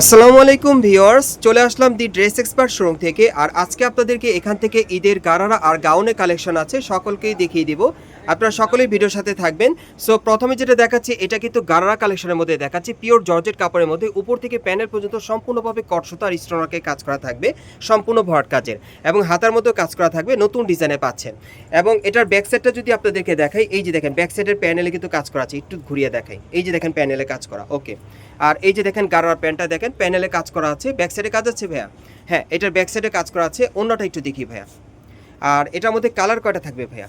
আসসালামু আলাইকুম ভিউয়ার্স, চলে আসলাম দি ড্রেস এক্সপার্ট শোরুম থেকে। আর আজকে আপনাদেরকে এখান থেকে ঈদের গারারা আর গাউনে কালেকশন আছে, সকলকেই দেখিয়ে দিব। আপনারা সকলেই ভিডিওর সাথে থাকবেন। সো প্রথমে যেটা দেখাচ্ছি, এটা কিন্তু গারারা কালেকশনের মধ্যে দেখাচ্ছি। পিওর জর্জেট কাপড়ের মধ্যে উপর থেকে প্যানেল পর্যন্ত সম্পূর্ণভাবে কটসুতা আর স্টোনারকে কাজ করা থাকবে, সম্পূর্ণ ভরাট কাজের। এবং হাতার মধ্যে কাজ করা থাকবে, নতুন ডিজাইনে পাচ্ছেন। এবং এটার ব্যাক সাইডটা যদি আপনাদেরকে দেখাই, এই যে দেখেন ব্যাক সাইডের প্যানেলে কিন্তু কাজ করা আছে। একটু ঘুরিয়ে দেখাই। এই যে দেখেন, প্যানেলে কাজ করা ওকে আর এই যে দেখেন, গারার প্যান্টটা দেখেন, প্যানেলে কাজ করা আছে। ব্যাক সাইডে কাজ আছে, ভাইয়া? হ্যাঁ এটার ব্যাক সাইডে কাজ করা আছে। অন্যটা একটু দেখি, ভাইয়া। আর এটার মধ্যে কালার কয়টা থাকবে ভাইয়া?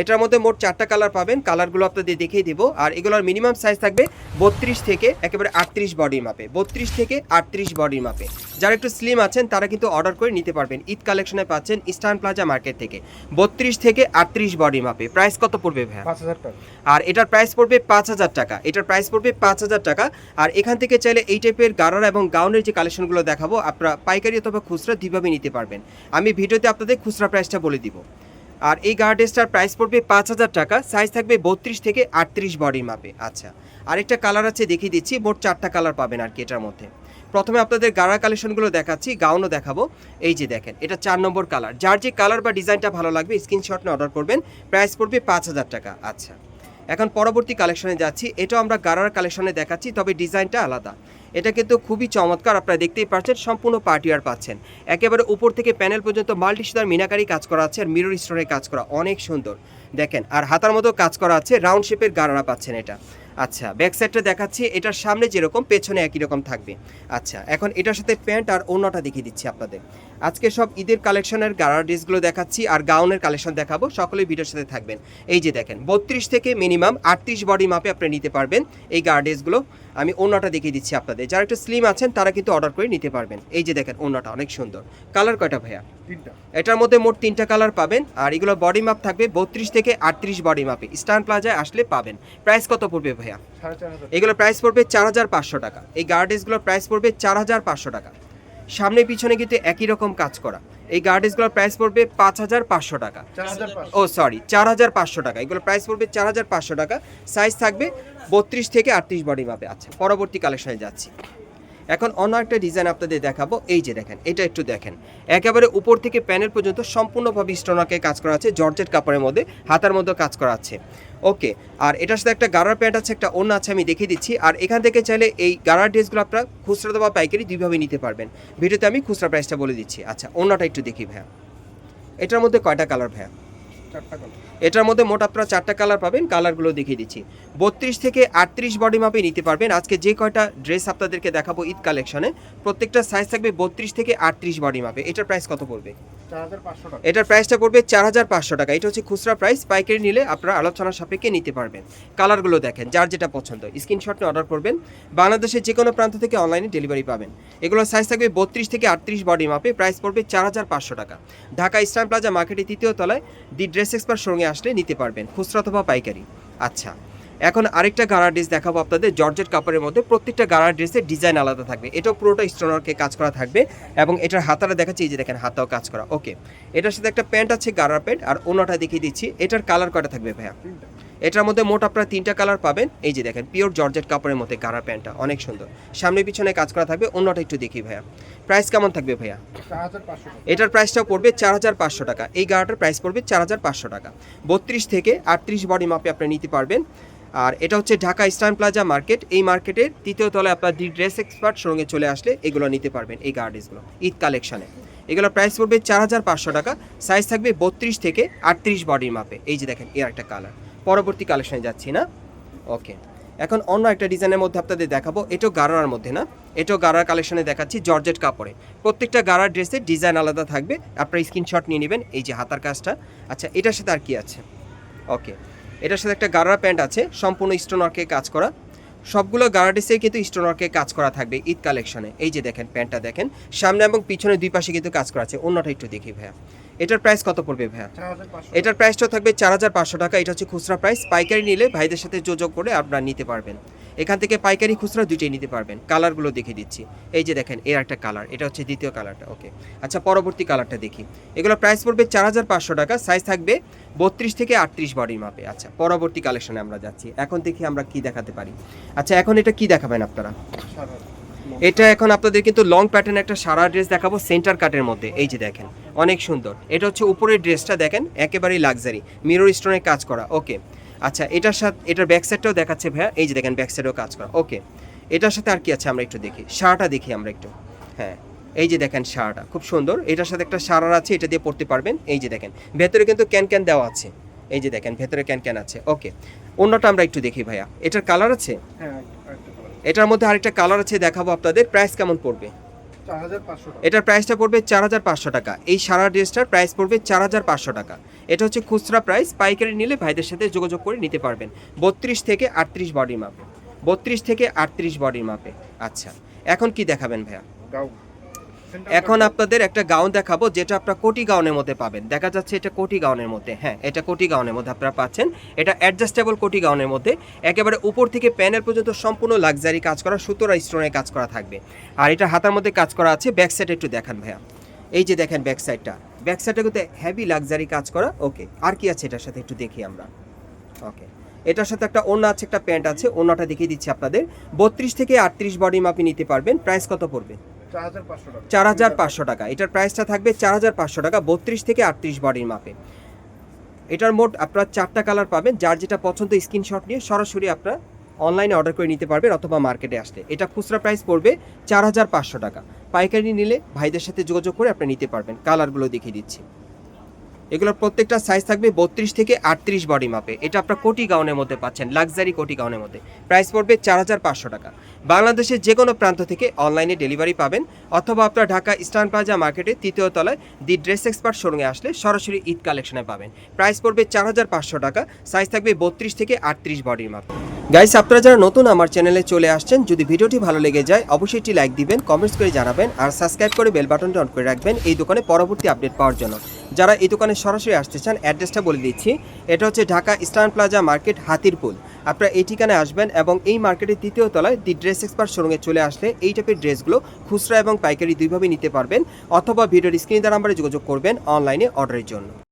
এটার মধ্যে মোট চারটা কালার পাবেন কালারগুলো আপনাদের দেখিয়ে দিব। আর এগুলোর মিনিমাম সাইজ থাকবে বত্রিশ থেকে একেবারে আটত্রিশ বডির মাপে বত্রিশ থেকে আটত্রিশ বডির মাপে যারা একটু স্লিম আছেন তারা কিন্তু অর্ডার করে নিতে পারবেন। ঈদ কালেকশনে পাচ্ছেন ইস্টার্ন প্লাজা মার্কেট থেকে। বত্রিশ থেকে আটত্রিশ বডির মাপে প্রাইস কত পড়বে ভাইয়া? পাঁচ হাজার টাকা। আর এটার প্রাইস পড়বে পাঁচ হাজার টাকা। এটার প্রাইস পড়বে পাঁচ হাজার টাকা। আর এখান থেকে চাইলে এই টাইপের গারারা এবং গাউনের যে কালেকশনগুলো দেখাবো আপনারা পাইকারি অথবা খুচরা দুইভাবে নিতে পারবেন। আমি ভিডিওতে আপনাদের খুচরা প্রাইসটা বলে দিব। আর এই গার্ডেসটার প্রাইস পড়বে পাঁচ হাজার টাকা সাইজ থাকবে বত্রিশ থেকে আটত্রিশ বডির মাপে। আচ্ছা আরেকটা কালার আছে দেখিয়ে দিচ্ছি, মোট চারটা কালার পাবেন আর কি এটার মধ্যে। প্রথমে আপনাদের গাড়া কালেকশনগুলো দেখাচ্ছি গাউনও দেখাবো। এই যে দেখেন, এটা চার নম্বর কালার যার যে কালার বা ডিজাইনটা ভালো লাগবে স্ক্রিনশট নিয়ে অর্ডার করবেন প্রাইস পড়বে পাঁচ হাজার টাকা। আচ্ছা এখন পরবর্তী কালেকশনে যাচ্ছি। এটাও আমরা গারার কালেকশনে দেখাচ্ছি, তবে ডিজাইনটা আলাদা। এটা কিন্তু খুবই চমৎকার, আপনারা দেখতেই পাচ্ছেন, সম্পূর্ণ পার্টিয়ার পাচ্ছেন। একেবারে উপর থেকে প্যানেল পর্যন্ত মাল্টি মিনাকারি কাজ করা আছে আর মিরর স্টোনের কাজ করা অনেক সুন্দর। দেখেন, আর হাতার মতো কাজ করা আছে রাউন্ড শেপের গারারা পাচ্ছেন এটা। আচ্ছা ব্যাক সাইডটা দেখাচ্ছি, এটার সামনে যেরকম, পেছনে একই রকম থাকবে। আচ্ছা এখন এটার সাথে প্যান্ট আর অন্যটা দেখিয়ে দিচ্ছি আপনাদের। আজকে সব ঈদের কালেকশনের গারার ড্রেসগুলো দেখাচ্ছি আর গাউনের কালেকশন দেখাবো, সকলেই ভিডিওর সাথে থাকবেন। এই যে দেখেন, বত্রিশ থেকে মিনিমাম আটত্রিশ বডি মাপে আপনি নিতে পারবেন এই গার ড্রেসগুলো আমি ওনাটা দেখিয়ে দিচ্ছি আপনাদের। যারা একটু স্লিম আছেন তারা কিন্তু অর্ডার করে নিতে পারবেন। এই যে দেখেন ওনাটা অনেক সুন্দর। কালার কয়টা ভাইয়া? তিনটা। এটার মধ্যে মোট তিনটা কালার পাবেন আর এগুলো বডি মাপ থাকবে বত্রিশ থেকে আটত্রিশ বডি মাপে স্টান প্লাজায় আসলে পাবেন। প্রাইস কত পড়বে ভাইয়া? এগুলো প্রাইস পড়বে চার হাজার পাঁচশো টাকা। এই গার্ডেসগুলোর প্রাইস পড়বে চার হাজার পাঁচশো টাকা। সামনে পিছনে কিন্তু একই রকম কাজ করা। এই গার্ডেসগুলোর প্রাইস পড়বে পাঁচ হাজার পাঁচশো টাকা। ও সরি চার হাজার পাঁচশো টাকা। এগুলো প্রাইস পড়বে চার হাজার পাঁচশো টাকা। সাইজ থাকবে বত্রিশ থেকে আটত্রিশ বডি মাপে আছে পরবর্তী কালেকশনে যাচ্ছি। এখন অন্য একটা ডিজাইন আপনাদের দেখাবো। এই যে দেখেন, এটা একটু দেখেন। একেবারে উপর থেকে প্যানেল পর্যন্ত সম্পূর্ণভাবে স্টোনাকে কাজ করা আছে, জর্জেট কাপড়ের মধ্যে, হাতার মধ্যে কাজ করা আছে। ওকে, আর এটার সাথে একটা গাড়ার প্যান্ট আছে, একটা অন্য আছে, আমি দেখিয়ে দিচ্ছি। আর এখান থেকে চাইলে এই গাড়ার ড্রেসগুলো আপনারা খুচরা বা পাইকারি দুইভাবে নিতে পারবেন। ভিডিওতে আমি খুচরা প্রাইসটা বলে দিচ্ছি। আচ্ছা অন্যটা একটু দেখি ভাইয়া। এটার মধ্যে কয়টা কালার ভাইয়া? চারটা কালো এটার মধ্যে মোট আপনারা চারটা কালার পাবেন কালারগুলো দেখিয়ে দিচ্ছি। বত্রিশ থেকে আটত্রিশ বডি মাপে নিতে পারবেন। আজকে যে কয়টা ড্রেস আপনাদেরকে দেখাবো ঈদ কালেকশনে প্রত্যেকটা সাইজ থাকবে বত্রিশ থেকে আটত্রিশ বডি মাপে এটার প্রাইস কত পড়বে? এটার প্রাইসটা পড়বে চার হাজার পাঁচশো টাকা। এটা হচ্ছে খুচরা প্রাইস পাইকারি নিলে আপনারা আলোচনার সাপেক্ষে নিতে পারবেন। কালারগুলো দেখেন, যার যেটা পছন্দ। স্ক্রিনশট নিয়ে অর্ডার করবেন। বাংলাদেশের যে কোনো প্রান্ত থেকে অনলাইনে ডেলিভারি পাবেন। এগুলোর সাইজ থাকবে বত্রিশ থেকে আটত্রিশ বডি মাপে প্রাইস পড়বে চার হাজার পাঁচশো টাকা। ঢাকা ইস্টার্ন প্লাজা মার্কেটের তৃতীয় তলায় দি ড্রেস এক্সপার্ট সঙ্গে আসলে নিতে পারবেন। খুচরা অথবা পাইকারি। আচ্ছা এখন আরেকটা গাড়া ড্রেস দেখাবো আপনাদের, জর্জেট কাপড়ের মধ্যে প্রত্যেকটা গাড়া ড্রেসের ডিজাইন আলাদা থাকবে। এটাও পুরোটা স্টোনারকে কাজ করা থাকবে এবং এটার হাতাটা দেখাচ্ছি, এই যে দেখেন, হাতাও কাজ করা। ওকে, এটার সাথে একটা প্যান্ট আছে, গাড়ার প্যান্ট, আর অন্যটা দেখিয়ে দিচ্ছি। এটার কালার কটা থাকবে ভাইয়া? এটার মধ্যে মোট আপনারা তিনটা কালার পাবেন। এই যে দেখেন, পিওর জর্জেট কাপড়ের মধ্যে গাড়ার প্যান্টটা, অনেক সুন্দর। সামনে পিছনে কাজ করা থাকবে, অন্যটা একটু দেখি ভাইয়া। প্রাইস কেমন থাকবে ভাইয়া? এটার প্রাইসটাও পড়বে চার হাজার পাঁচশো টাকা। এই গাড়াটার প্রাইস পড়বে চার হাজার পাঁচশো টাকা। বত্রিশ থেকে আটত্রিশ বডি মাপে আপনি নিতে পারবেন। আর এটা হচ্ছে ঢাকা ইস্টার্ন প্লাজা মার্কেট। এই মার্কেটের তৃতীয় তলায় আপনার দি ড্রেস এক্সপার্ট সঙ্গে চলে আসলে এগুলো নিতে পারবেন এই গার্ডেসগুলো ঈদ কালেকশনে। এগুলো প্রাইস পড়বে চার হাজার পাঁচশো টাকা। সাইজ থাকবে বত্রিশ থেকে আটত্রিশ বডির মাপে। এই যে দেখেন এর একটা কালার। পরবর্তী কালেকশনে যাচ্ছি না? ওকে। এখন অন্য একটা ডিজাইনের মধ্যে আপনাদের দেখাবো। এটাও গারার মধ্যে না? এটাও গারার কালেকশনে দেখাচ্ছি জর্জেট কাপড়ে। প্রত্যেকটা গারার ড্রেসের ডিজাইন আলাদা থাকবে। আপনার স্ক্রিনশট নিয়ে নেবেন। এই যে হাতার কাজটা। আচ্ছা এটার সাথে আর কি আছে? ওকে। এটার সাথে একটা গারা প্যান্ট আছে সম্পূর্ণ স্টোনারকে কাজ করা। সবগুলো গারা ড্রেসে কিন্তু স্টোনারকে কাজ করা থাকবে ঈদ কালেকশনে এই যে দেখেন প্যান্টটা দেখেন। সামনে এবং পিছনে দুই পাশে কিন্তু কাজ করা আছে। অন্যটা একটু দেখি ভাইয়া। এটার প্রাইস কত পড়বে ভাইয়া? এটার প্রাইসটা থাকবে চার হাজার পাঁচশো টাকা। এটা হচ্ছে খুচরা প্রাইস পাইকারি নিলে ভাইদের সাথে যোগাযোগ করে আপনারা নিতে পারবেন। এখান থেকে পাইকারি খুচরা দুইটাই নিতে পারবেন। কালারগুলো দেখে দিচ্ছি। এই যে দেখেন, এর একটা কালার, এটা হচ্ছে দ্বিতীয় কালারটা, ওকে। আচ্ছা পরবর্তী কালারটা দেখি। এগুলো প্রাইস পড়বে চার হাজার পাঁচশো টাকা সাইজ থাকবে বত্রিশ থেকে আটত্রিশ বডির মাপে আচ্ছা পরবর্তী কালেকশনে আমরা যাচ্ছি। এখন দেখি আমরা কি দেখাতে পারি। আচ্ছা এখন এটা কি দেখাবেন আপনারা? এটা এখন আপনাদের কিন্তু লং প্যাটার্ন একটা সারা ড্রেস দেখাবো সেন্টার কাটের মধ্যে। এই যে দেখেন, অনেক সুন্দর। এটা হচ্ছে উপরের ড্রেসটা দেখেন, একেবারেই লাক্সারি মিরর স্টোনে কাজ করা, ওকে। আচ্ছা এটার সাথে এটার ব্যাক সাইডটাও দেখাচ্ছে ভাইয়া। এই যে দেখেন ব্যাক সাইডেও কাজ করা। ওকে এটার সাথে আর কি আছে? আমরা একটু দেখি। শাড়টা দেখি আমরা একটু। হ্যাঁ। এই যে দেখেন শাড়টা খুব সুন্দর। এটার সাথে একটা শাড়ার আছে এটা দিয়ে পড়তে পারবেন। এই যে দেখেন ভেতরে কিন্তু ক্যান ক্যান দেওয়া আছে। এই যে দেখেন ভেতরে ক্যান ক্যান আছে। ওকে অন্যটা আমরা একটু দেখি ভাইয়া। এটার কালার আছে? হ্যাঁ এটার মধ্যে আরেকটা কালার আছে দেখাবো আপনাদের। প্রাইস কেমন পড়বে? এটার প্রাইসটা পড়বে চার হাজার পাঁচশো টাকা। এই সারা ড্রেসটার প্রাইস পড়বে চার হাজার পাঁচশো টাকা। এটা হচ্ছে খুচরা প্রাইস পাইকারি নিলে ভাইদের সাথে যোগাযোগ করে নিতে পারবেন। বত্রিশ থেকে আটত্রিশ বডির মাপে বত্রিশ থেকে আটত্রিশ বডির মাপে আচ্ছা এখন কি দেখাবেন ভাইয়া? এখন আপনাদের একটা গাউন দেখাবো, যেটা আপনারা কোটি গাউনের মধ্যে পাবেন। দেখা যাচ্ছে এটা কোটি গাউনের মধ্যে। হ্যাঁ এটা কোটি গাউনের মধ্যে আপনারা পাচ্ছেন। এটা অ্যাডজাস্টেবল কোটি গাউনের মধ্যে। একেবারে উপর থেকে প্যানেল পর্যন্ত সম্পূর্ণ লাক্সারি কাজ করা, সুতোরা স্টোনে কাজ করা থাকবে। আর এটা হাতার মধ্যে কাজ করা আছে। ব্যাক সাইড একটু দেখান ভাইয়া। এই যে দেখেন ব্যাক সাইডটা ব্যাক সাইডটা কিন্তু হেভি লাক্সারি কাজ করা। ওকে আর কি আছে এটার সাথে একটু দেখি আমরা। ওকে এটার সাথে একটা ওড়না আছে, একটা প্যান্ট আছে। ওড়নাটা দেখিয়ে দিচ্ছি আপনাদের। বত্রিশ থেকে আটত্রিশ বডি মাপে নিতে পারবেন। প্রাইস কত পড়বে? চার হাজার পাঁচশো টাকা। এটার প্রাইসটা থাকবে চার হাজার পাঁচশো টাকা, বত্রিশ থেকে আটত্রিশ বডির মাপে। এটার মোট আপনারা চারটা কালার পাবেন, যার যেটা পছন্দ স্ক্রিনশট নিয়ে সরাসরি আপনারা অনলাইনে অর্ডার করে নিতে পারবেন অথবা মার্কেটে আসলে। এটা খুচরা প্রাইস পড়বে চার হাজার পাঁচশো টাকা। পাইকারি নিলে ভাইদের সাথে যোগাযোগ করে আপনি নিতে পারবেন। কালারগুলো দেখিয়ে দিচ্ছি। এগুলোর প্রত্যেকটা সাইজ থাকবে বত্রিশ থেকে আটত্রিশ বডি মাপে এটা আপনার কোটি গাউনের মধ্যে পাচ্ছেন লাক্সারি কোটি গাউনের মধ্যে। প্রাইস পড়বে চার হাজার পাঁচশো টাকা। বাংলাদেশের যে কোনো প্রান্ত থেকে অনলাইনে ডেলিভারি পাবেন, অথবা আপনার ঢাকা ইস্টার্ন প্লাজা মার্কেটে তৃতীয় তলায় দি ড্রেস এক্সপার্ট শোরুমে আসলে সরাসরি ঈদ কালেকশনে পাবেন। প্রাইস পড়বে চার হাজার পাঁচশো টাকা সাইজ থাকবে বত্রিশ থেকে আটত্রিশ বডির মাপে গাইস আপনারা যারা নতুন আমার চ্যানেলে চলে আসছেন, যদি ভিডিওটি ভালো লেগে যায়, অবশ্যই একটি লাইক দিবেন কমেন্টস করে জানাবেন, আর সাবস্ক্রাইব করে বেল বাটনটি অন করে রাখবেন এই দোকানে পরবর্তী আপডেট পাওয়ার জন্য। যারা এই দোকানে সরাসরি আসতে চান অ্যাড্রেসটা বলে দিচ্ছি। এটা হচ্ছে Dhaka Eastern Plaza market, Hatirpul. আপনারা এই ঠিকানায় আসবেন এবং এই মার্কেটের তৃতীয় তলায় দি ড্রেস এক্সপার্ট শোরুমে চলে আসলে এই টাইপের ড্রেসগুলো খুচরা এবং পাইকারি দুইভাবে নিতে পারবেন। অথবা ভিডিওর স্ক্রিন দ্বারা নাম্বারে যোগাযোগ করবেন অনলাইনে অর্ডারের জন্য।